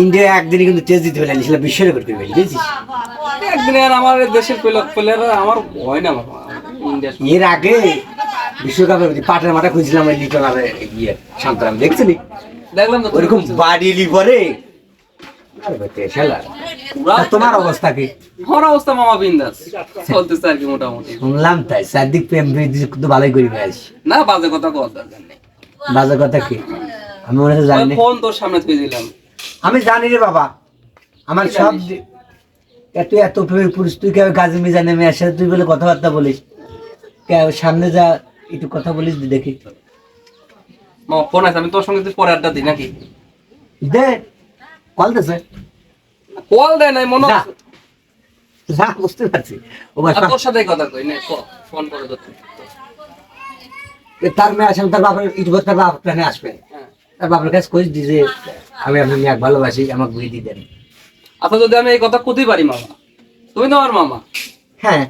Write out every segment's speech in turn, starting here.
India একদিনে কিন্তু test দিতে পারলেন সেটা বিশ্ব রেকর্ড করে ফেলি বুঝেছিস? একদিন আর আমার দেশের প্লেয়ার আমার হয় না এর আগে বিশ্বকাপের প্রতি পাটের মাঠে খুঁজছিলাম ওই লিটন আর ইয়ে শান্তরাম দেখছিলি? দেখলাম ওরকম বাড়ি লি করে। আর বেটে শালা। তা তোমার অবস্থা কি? আমার অবস্থা মামা বিন্দাস চলতেছে আর কি মোটামুটি। শুনলাম তাই চারদিক প্রেম ভালোই করি না বাজে কথা নেই। বাজার কথা কি? আমি মনে হয় জানি ফোন তোর সামনে থুয়ে দিলাম। আমি জানি রে বাবা। আমার সব জানিস? এত এত প্রেমের পুরুষ তুই কেউ গাজী মিজানে মেয়ের সাথে তুই বলে কথাবার্তা বলিস। কেউ সামনে যা একটু কথা বলিস দেখি। মামা ফোন আছে আমি তোর সঙ্গে তুই পরে আড্ডা দিই নাকি? দে কল দেছে। কল দেয় নাই মনে যা। বুঝতে পারছি। ও তোর সাথে কথা কই নে ফোন করে ধরতে তার মেয়ে আসেন তার বাপের ইটবর তার বাপ প্ল্যানে আসবে। বাপের কাছে কইস দি যে আমি আপনার মেয়ে ভালোবাসি আমাকে বিয়ে দিয়ে দেন। আচ্ছা যদি আমি এই কথা কোথায় পারি মামা? তুমি তো আমার মামা। হ্যাঁ।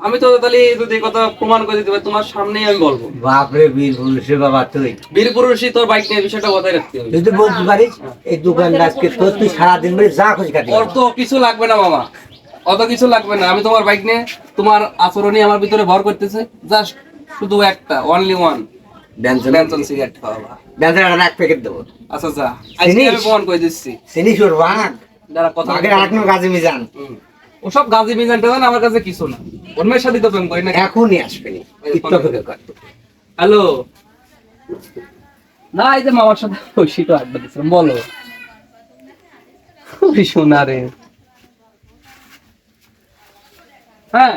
আমি তো তাহলে যদি কথা প্রমাণ করে দিতে পারি তোমার সামনেই আমি বলব। বাপরে বীর পুরুষের বাবা তুই। বীর পুরুষই তোর বাইক নিয়ে বিষয়টা বজায় রাখতে হবে। তো বলতে পারিস এই দোকানটা আজকে তোর তুই সারাদিন ধরে যা খুশি কাটি ওর তো কিছু লাগবে না মামা। অত কিছু লাগবে না। আমি তোমার বাইক নিয়ে তোমার আচরণই আমার ভিতরে ভর করতেছে। জাস্ট শুধু একটা অনলি ওয়ান ব্যঞ্জন ব্যঞ্জন সিগারেট খাওয়া ব্যঞ্জন আর এক প্যাকেট দেবো। আচ্ছা আচ্ছা। আজকে আমি প্রমাণ করে দিচ্ছি। চিনিস ওর বাঘ যারা কথা বাঘের আর নাম গাজী মিজান। ওসব গাজী মিজান টেজান আমার কাছে কিছু না। ওর মেয়ের সাথে তো প্রেম করি না এখনই আসবে নি একটু অপেক্ষা কর হ্যালো? না এই যে মামার সাথে বসিটা আড্ডা দিচ্ছিলাম বলো। ওই শোনা রে। হ্যাঁ।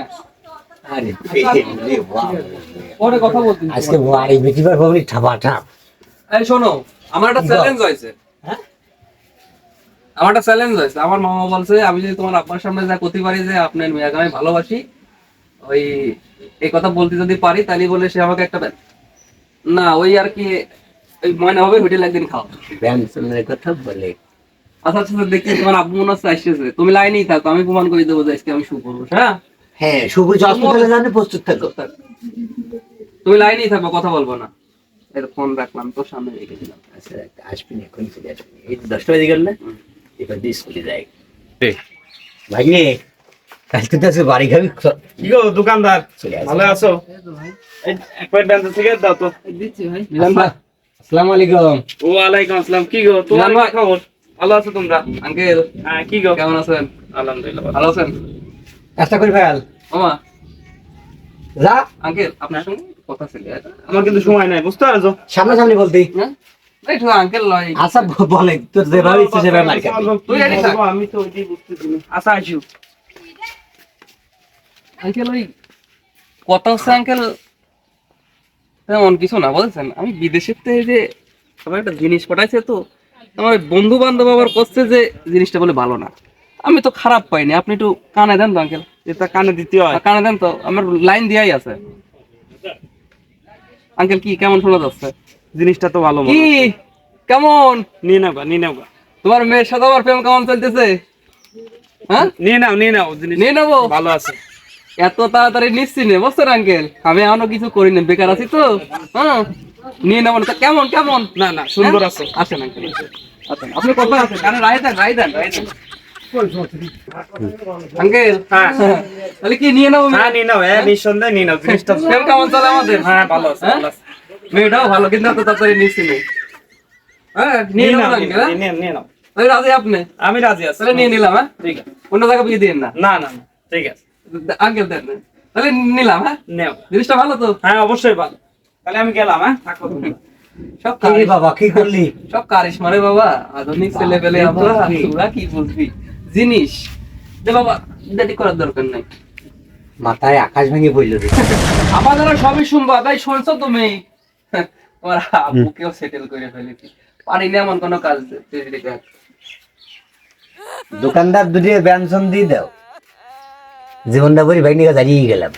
আরে বাবা। পরে কথা বলতে আজকে বাড়ি বেটিবার ভাবনি ঠাপা ঠাপ। এই শোনো আমার একটা চ্যালেঞ্জ হয়েছে। হ্যাঁ? আমার একটা চ্যালেঞ্জ হয়েছে। আমার মামা বলছে আমি যদি তোমার আব্বার সামনে যা করতে পারি যে আপনার মেয়াকে আমি ভালোবাসি ওই এই কথা বলতে যদি পারি তাহলে বলে সে আমাকে একটা না ওই আর কি ওই ময়না হবে হোটেল একদিন খাও। কথা বলে। আচ্ছা আচ্ছা আচ্ছা, দেখি তোমার আব্বু মনে হচ্ছে আসতেছে তুমি লাইনেই থাকো আমি প্রমাণ করে দেবো যে আজকে আমি শু করব হ্যাঁ? হ্যাঁ সবুজ হসপিটালে জানে প্রস্তুত থাকো। তুমি লাইনেই থাকো কথা বলব না। এর ফোন রাখলাম তোর সামনে রেখে দিলাম। আচ্ছা আসবি না এখন চলে আসবি এই তো দশটা বাজে গেল না? এবার দিয়ে স্কুলে যাই। ভাগ্নে কালকে তো আজকে বাড়ি খাবি কি গো দোকানদার? ভালো আছো? এই এক প্লেট ব্যঞ্জন থেকে দাও তো। দিচ্ছি ভাই। আসসালামু। আলাইকুম। ও আলাইকুম আসসালাম। কি গো তোমার খবর? ভালো আছো তোমরা? আঙ্কেল। হ্যাঁ কি গো? কেমন আছেন? আলহামদুলিল্লাহ। ভালো আছেন? কাজটা করে মামা যা। আঙ্কেল আপনার সঙ্গে কথা ছিল। আমার কিন্তু সময় নাই বুঝতে পারছ? সামনাসামনি বলতি। হ্যাঁ না, একটু আঙ্কেল লয়। আচ্ছা বলে তোর যেভাবে ইচ্ছে সেভাবে তুই আমি তো ওইটাই বুঝতেছি। আচ্ছা আসিও। আঙ্কেল ওই কথা হচ্ছে আঙ্কেল তেমন কিছু না বলছেন? আমি বিদেশের থেকে যে সবাই একটা জিনিস পাঠাইছে তো আমার বন্ধু বান্ধব আবার করছে যে জিনিসটা বলে ভালো না। আমি তো খারাপ পাইনি। আপনি একটু কানে দেন তো আঙ্কেল। এটা কানে দিতে হয়। কানে দেন তো আমার লাইন দিয়াই আছে। আঙ্কেল কি কেমন শোনা যাচ্ছে? জিনিসটা তো ভালো কি? কেমন? নিয়ে নাও নিয়ে নাও তোমার মেয়ের সাথে আমার প্রেম কেমন চলতেছে? হ্যাঁ? নিয়ে নাও নিয়ে নাও জিনিস। নিয়ে নেব? ভালো আছে। এত তাড়াতাড়ি নিচ্ছি নে বুঝছেন আঙ্কেল? আমি এখনও কিছু করি না বেকার আছি তো। হ্যাঁ? নিয়ে নেব না। কেমন কেমন? না না সুন্দর আছে। আসেন আঙ্কেল। আসেন। আপনি কত আছেন? কারণ রায় দেন রায় দেন রায় দেন। আঙ্কেল হ্যাঁ তাহলে কি নিয়ে নেব হ্যাঁ নিয়ে নাও হ্যাঁ নিঃসন্দেহে নিয়ে নাও জিনিসটা প্রেম কেমন চলে আমাদের? হ্যাঁ ভালো আছে? ভালো আছে। মেয়েটাও ভালো কিন্তু এত তাড়াতাড়ি নিচ্ছি হ্যাঁ নিয়ে নিয়ে নাও? নিয়ে নিয়ে নাও। তাহলে রাজি আপনি? আমি রাজি আছি। তাহলে নিয়ে নিলাম হ্যাঁ? ঠিক আছে। অন্য জায়গায় বিয়ে দিন না। না না ঠিক আছে। আঙ্কেল দেন না। তাহলে নিলাম হ্যাঁ? নেও। জিনিসটা ভালো তো? হ্যাঁ অবশ্যই ভালো। তাহলে আমি গেলাম হ্যাঁ? থাকো। সব কারিশ- বাবা কি করলি? সব কারিশমা রে বাবা আধুনিক ছেলে পেলে আমরা তোরা কি বুঝবি জিনিস। যে বাবা করার দরকার নাই। মাথায় আকাশ ভেঙে পড়ল আমার দ্বারা সবই শুনবা তাই শুনছো তুমি? তোমার আব্বুকেও সেটেল করে ফেলেছি। পারি না এমন কোনো কাজ দোকানদার দুটি ব্যঞ্জন দিয়ে দাও। জীবনটা বলি ভাই নিয়ে দাঁড়িয়ে গেলাম।